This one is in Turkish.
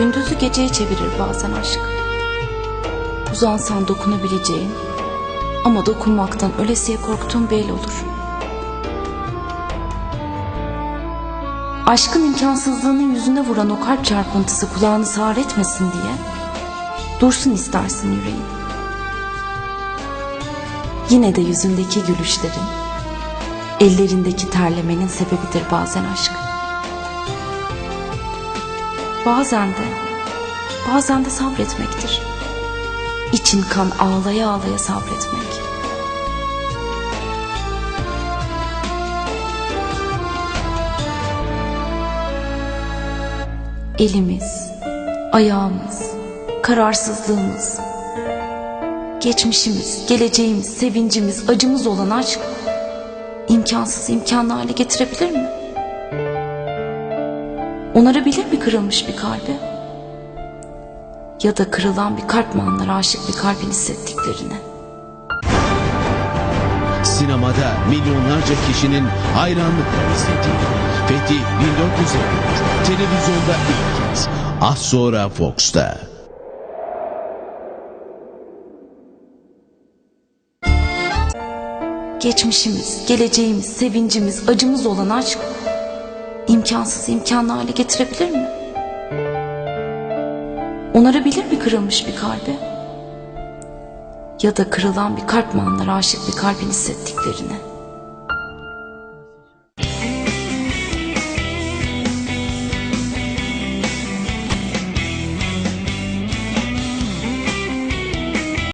Gündüzü geceye çevirir bazen aşk. Uzansan dokunabileceğin ama dokunmaktan ölesiye korktuğun belli olur. Aşkın imkansızlığının yüzüne vuran o kalp çarpıntısı kulağını sağır etmesin diye dursun istersin yüreğin. Yine de yüzündeki gülüşlerin, ellerindeki terlemenin sebebidir bazen aşk. Bazen de, bazen de sabretmektir. İçin kan ağlaya ağlaya sabretmek. Elimiz, ayağımız, kararsızlığımız, geçmişimiz, geleceğimiz, sevincimiz, acımız olan aşk imkansız imkanlı hale getirebilir mi? Onarabilir mi kırılmış bir kalbi? Ya da kırılan bir kalp mi anlar aşık bir kalbin hissettiklerini? Sinemada milyonlarca kişinin hayranlıkla izlediği Fethi 1453 televizyonda ilk kez az sonra Fox'ta. Geçmişimiz, geleceğimiz, sevincimiz, acımız olan aşk imkansız imkanlı hale getirebilir mi? Onarabilir mi kırılmış bir kalbi? Ya da kırılan bir kalp mi anlar aşık bir kalbin hissettiklerini?